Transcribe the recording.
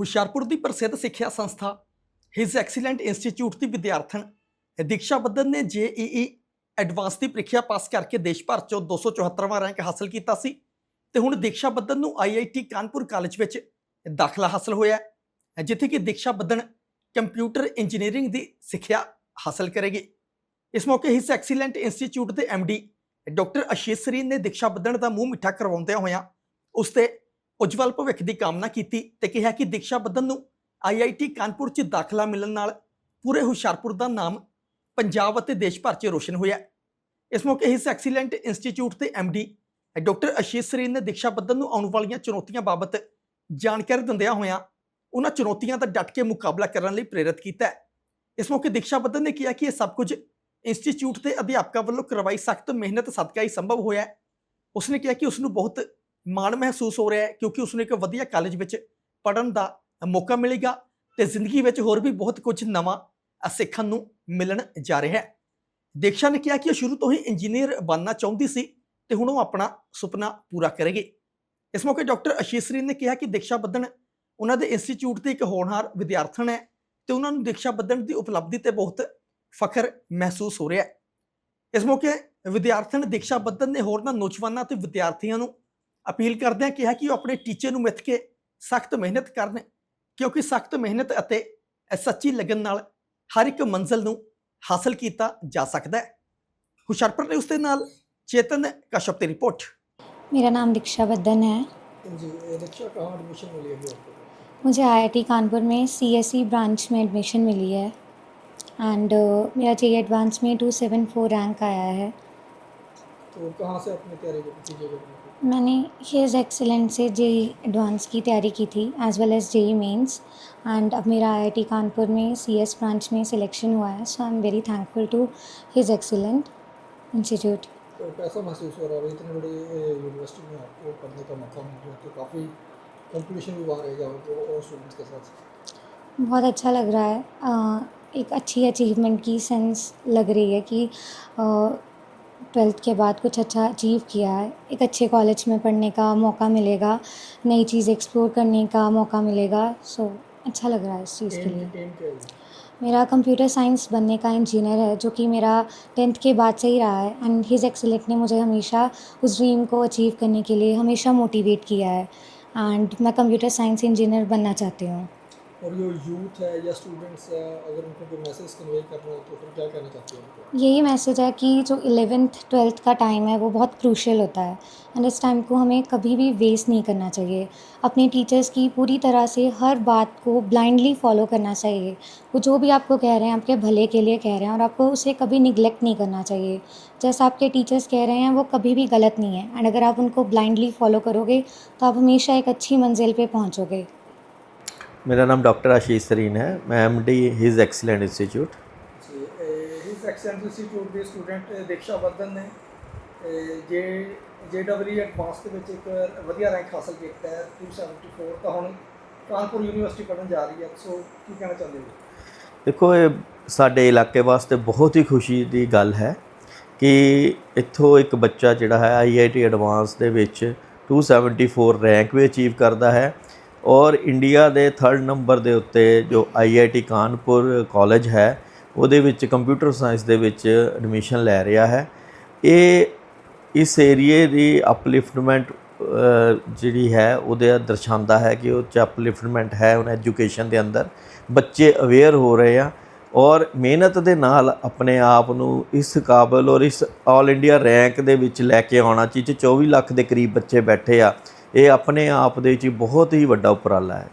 ਹੁਸ਼ਿਆਰਪੁਰ ਦੀ ਪ੍ਰਸਿੱਧ ਸਿੱਖਿਆ ਸੰਸਥਾ ਹਿਸ ਐਕਸੀਲੈਂਟ ਇੰਸਟੀਚਿਊਟ ਦੀ ਵਿਦਿਆਰਥਣ, ਦੀਕਸ਼ਾ ਬੱਦਨ ਨੇ ਜੇਈਈ ਐਡਵਾਂਸ ਦੀ ਪ੍ਰੀਖਿਆ ਪਾਸ ਕਰਕੇ ਦੇਸ਼ ਭਰ ਚੋਂ 274ਵਾਂ ਰੈਂਕ ਹਾਸਲ ਕੀਤਾ ਸੀ ਤੇ ਹੁਣ ਦੀਕਸ਼ਾ ਬੱਦਨ ਨੂੰ ਆਈਆਈਟੀ ਕਾਨਪੁਰ ਕਾਲਜ ਵਿੱਚ ਦਾਖਲਾ ਹਾਸਲ ਹੋਇਆ ਜਿੱਥੇ ਕਿ ਦੀਕਸ਼ਾ ਬੱਦਨ ਕੰਪਿਊਟਰ ਇੰਜੀਨੀਅਰਿੰਗ ਦੀ ਸਿੱਖਿਆ ਹਾਸਲ ਕਰੇਗੀ। ਇਸ ਮੌਕੇ ਹਿਸ ਐਕਸੀਲੈਂਟ ਇੰਸਟੀਚਿਊਟ ਦੇ ਡੀ ਡਾਕਟਰ ਅਸ਼ੀਸ਼ ਸਰੀਨ ਨੇ ਦੀਕਸ਼ਾ ਬੱਦਨ ਦਾ ਮੂੰਹ ਮਿੱਠਾ ਕਰਵਾਉਂਦਿਆਂ ਹੋਇਆਂ ਉਸ ਤੇ ਉਜਵਲ ਭਵਿੱਖ ਦੀ ਕਾਮਨਾ ਕੀਤੀ ਤੇ ਕਿਹਾ ਕਿ ਦੀਕਸ਼ਾ ਬੱਦਨ ਨੂੰ ਆਈਆਈਟੀ ਕਾਨਪੁਰ 'ਚ ਦਾਖਲਾ ਮਿਲਣ ਨਾਲ ਪੂਰੇ ਹੁਸ਼ਿਆਰਪੁਰ ਦਾ ਨਾਮ ਪੰਜਾਬ ਅਤੇ ਦੇਸ਼ ਭਰ 'ਚ ਰੋਸ਼ਨ ਹੋਇਆ ਇਸ ਮੌਕੇ ਇਸ ਐਕਸੀਲੈਂਟ ਇੰਸਟੀਚਿਊਟ ਦੇ ਡੀ ਡਾਕਟਰ ਅਸ਼ੀਸ਼ ਸਰੀਨ ਨੇ ਦੀਕਸ਼ਾ ਬੱਦਨ ਨੂੰ ਆਉਣ ਵਾਲੀਆਂ ਚੁਣੌਤੀਆਂ ਬਾਬਤ ਜਾਣਕਾਰੀ ਦਿੰਦਿਆਂ ਹੋਇਆਂ ਉਹਨਾਂ ਚੁਣੌਤੀਆਂ ਦਾ ਡਟ ਕੇ ਮੁਕਾਬਲਾ ਕਰਨ ਲਈ ਪ੍ਰੇਰਿਤ ਕੀਤਾ ਇਸ ਮੌਕੇ ਦੀਕਸ਼ਾ ਬੱਦਨ ਨੇ ਕਿਹਾ ਕਿ ਇਹ ਸਭ ਕੁਝ ਇੰਸਟੀਚਿਊਟ ਦੇ ਅਧਿਆਪਕਾਂ ਵੱਲੋਂ ਕਰਵਾਈ ਸਖਤ ਮਿਹਨਤ, ਸਦਕਾ ਹੀ ਸੰਭਵ ਹੋਇਆ ਉਸਨੇ ਕਿਹਾ ਕਿ ਉਸ ਨੂੰ ਬਹੁਤ ਮਾਣ ਮਹਿਸੂਸ ਹੋ ਰਿਹਾ ਹੈ ਕਿਉਂਕਿ ਉਸ ਨੂੰ ਇੱਕ ਵਧੀਆ ਕਾਲਜ ਵਿੱਚ ਪੜ੍ਹਨ ਦਾ ਮੌਕਾ ਮਿਲੇਗਾ ਤੇ ਜ਼ਿੰਦਗੀ ਵਿੱਚ ਹੋਰ ਵੀ ਬਹੁਤ ਕੁਝ ਨਵਾਂ ਸਿੱਖਣ ਨੂੰ ਮਿਲਣ ਜਾ ਰਿਹਾ ਹੈ। ਦੀਕਸ਼ਾ ਨੇ ਕਿਹਾ ਕਿ ਉਹ ਸ਼ੁਰੂ ਤੋਂ ਹੀ ਇੰਜੀਨੀਅਰ ਬਣਨਾ ਚਾਹੁੰਦੀ ਸੀ ਤੇ ਹੁਣ ਉਹ ਆਪਣਾ ਸੁਪਨਾ ਪੂਰਾ ਕਰੇਗੀ। ਇਸ ਮੌਕੇ ਡਾਕਟਰ ਅਸ਼ੀਸਰੀ ਨੇ ਕਿਹਾ ਕਿ ਦੀਕਸ਼ਾ ਬੱਦਨ ਉਹਨਾਂ ਦੇ ਇੰਸਟੀਚਿਊਟ ਦੀ ਇੱਕ ਹੋਣਹਾਰ ਵਿਦਿਆਰਥਣ ਹੈ ਤੇ ਉਹਨਾਂ ਨੂੰ ਦੀਕਸ਼ਾ ਬੱਦਨ ਦੀ ਉਪਲਬਧੀ ਤੇ ਬਹੁਤ ਫਖਰ ਮਹਿਸੂਸ ਹੋ ਰਿਹਾ ਹੈ। ਇਸ ਮੌਕੇ ਵਿਦਿਆਰਥਣ ਦੀਕਸ਼ਾ ਬੱਦਨ ਨੇ ਹੋਰਨਾਂ ਨੌਜਵਾਨਾਂ ਤੇ ਵਿਦਿਆਰਥੀਆਂ ਨੂੰ ਅਪੀਲ ਕਰਦਿਆਂ ਕਿਹਾ ਕਿ ਉਹ ਆਪਣੇ ਟੀਚੇ ਨੂੰ ਮਿੱਥ ਕੇ ਸਖਤ ਮਿਹਨਤ ਕਰਨ ਕਿਉਂਕਿ ਸਖਤ ਮਿਹਨਤ ਅਤੇ ਸੱਚੀ ਲਗਨ ਨਾਲ ਹਰ ਇੱਕ ਮੰਜ਼ਲ ਨੂੰ ਹਾਸਲ ਕੀਤਾ ਜਾ ਸਕਦਾ ਹੈ ਹੁਸ਼ਿਆਰਪੁਰ ਨੇ ਉਸ ਦੇ ਨਾਲ ਚੇਤਨ ਕਸ਼ਪ ਦੀ ਰਿਪੋਰਟ मेरा नाम दीक्षा बद्दन है जी रिक्शा कहाँ एडमिशन मिली अभी आपको मुझे आईआईटी कानपुर में सीएसई ब्रांच में एडमिशन मिली है एंड मेरा जे एडवांस में टू सेवन फोर रैंक आया है तो कहाँ से आपने तैयारी की थी मैंने हिज एक्सेलेंट से जे एडवांस की तैयारी की थी as well as JEE mains and अब मेरा आईआईटी कानपुर में सीएस ब्रांच में सिलेक्शन हुआ है so I am very thankful to his excellent institute तो कैसा महसूस हो रहा है? इतनी बड़ी यूनिवर्सिटी में आपको पढ़ने का मौका मिल रहा है तो काफ़ी कंपटीशन भी वहाँ रहेगा तो और स्टूडेंट्स के साथ। बहुत अच्छा लग रहा है। एक अच्छी अचीवमेंट की सेंस लग रही है कि ट्वेल्थ के बाद कुछ अच्छा अचीव किया है। एक अच्छे कॉलेज में पढ़ने का मौका मिलेगा नई चीज़ एक्सप्लोर करने का मौका मिलेगा। सो अच्छा लग रहा है इस चीज़ के लिए। मेरा कंप्यूटर साइंस बनने का इंजीनियर है जो कि मेरा टेंथ के बाद से ही रहा है। एंड हिज एक्सीलेंट ने मुझे हमेशा उस ड्रीम को अचीव करने के लिए हमेशा मोटिवेट किया है। एंड मैं कंप्यूटर साइंस इंजीनियर बनना चाहती हूँ। और जो यूथ है या स्टूडेंट्स है, अगर उनको कोई मैसेज कन्वे करना हो तो फिर क्या कहना चाहते हैं यही मैसेज है कि जो इलेवेंथ ट्वेल्थ का टाइम है, वो बहुत क्रूशल होता है। एंड इस टाइम को हमें कभी भी वेस्ट नहीं करना चाहिए। अपने टीचर्स की पूरी तरह से हर बात को ब्लाइंडली फॉलो करना चाहिए। वो जो भी आपको कह रहे हैं, आपके भले के लिए कह रहे हैं, और आपको उसे कभी निगलेक्ट नहीं करना चाहिए। जैसा आपके टीचर्स कह रहे हैं, वो कभी भी गलत नहीं है। एंड अगर आप उनको ब्लाइंडली फॉलो करोगे तो आप हमेशा एक अच्छी मंजिल पर पहुंचोगे। ਮੇਰਾ ਨਾਮ ਡਾਕਟਰ ਆਸ਼ੀਸ਼ ਸਰੀਨ ਹੈ। ਮੈਂ ਐਮਡੀ ਹਿਜ਼ ਐਕਸੀਲੈਂਟ ਇੰਸਟੀਚਿਊਟ ਜੀ ਹਿਸ ਐਕਸੈਂਟ ਇੰਸਟੀਚਿਊਟ ਦੇ ਸਟੂਡੈਂਟ ਦੀਕਸ਼ਾ ਵਰਧਨ ਨੇ ਜੇ ਜੇਡਬਲਯੂ ਐਡਵਾਂਸ ਦੇ ਵਿੱਚ ਇੱਕ ਵਧੀਆ ਰੈਂਕ ਹਾਸਲ ਕੀਤਾ ਹੈ 274 ਤਾਂ ਹੁਣ ਕਾਨਪੁਰ ਯੂਨੀਵਰਸਿਟੀ ਪੜ੍ਹਨ ਜਾ ਰਹੀ ਹੈ। ਸੋ ਕੀ ਕਹਿਣਾ ਚਾਹੁੰਦੇ ਹੋ? ਦੇਖੋ ਇਹ ਸਾਡੇ ਇਲਾਕੇ ਵਾਸਤੇ ਬਹੁਤ ਹੀ ਖੁਸ਼ੀ ਦੀ ਗੱਲ ਹੈ ਕਿ ਇੱਥੋਂ ਇੱਕ ਬੱਚਾ ਜਿਹੜਾ ਹੈ ਆਈਆਈਟੀ ਐਡਵਾਂਸ ਦੇ ਵਿੱਚ 274 ਰੈਂਕ ਵੀ ਅਚੀਵ ਕਰਦਾ ਹੈ। ਔਰ ਇੰਡੀਆ ਦੇ 3rd ਨੰਬਰ ਦੇ ਉੱਤੇ ਜੋ ਆਈਆਈਟੀ ਕਾਨਪੁਰ ਕਾਲਜ ਹੈ, ਉਹਦੇ ਵਿੱਚ ਕੰਪਿਊਟਰ ਸਾਇੰਸ ਦੇ ਵਿੱਚ ਐਡਮਿਸ਼ਨ ਲੈ ਰਿਹਾ ਹੈ। ਇਹ ਇਸ ਏਰੀਏ ਦੀ ਅਪਲਿਫਟਮੈਂਟ ਜਿਹੜੀ ਹੈ, ਉਹਦੇ ਦਰਸਾਉਂਦਾ ਹੈ ਕਿ ਉਹ ਚ ਅਪਲਿਫਟਮੈਂਟ ਹੈ ਉਹਨਾਂ ਐਜੂਕੇਸ਼ਨ ਦੇ ਅੰਦਰ। ਬੱਚੇ ਅਵੇਅਰ ਹੋ ਰਹੇ ਆ ਔਰ ਮਿਹਨਤ ਦੇ ਨਾਲ ਆਪਣੇ ਆਪ ਨੂੰ ਇਸ ਕਾਬਲ ਔਰ ਇਸ ਆਲ ਇੰਡੀਆ ਰੈਂਕ ਦੇ ਵਿੱਚ ਲੈ ਕੇ ਆਉਣਾ, ਚੀਜ਼ 'ਚ 24 ਲੱਖ ਦੇ ਕਰੀਬ ਬੱਚੇ ਬੈਠੇ ਆ। ਇਹ ਆਪਣੇ ਆਪ ਦੇ ਵਿੱਚ ਬਹੁਤ ਹੀ ਵੱਡਾ ਉਪਰਾਲਾ ਹੈ।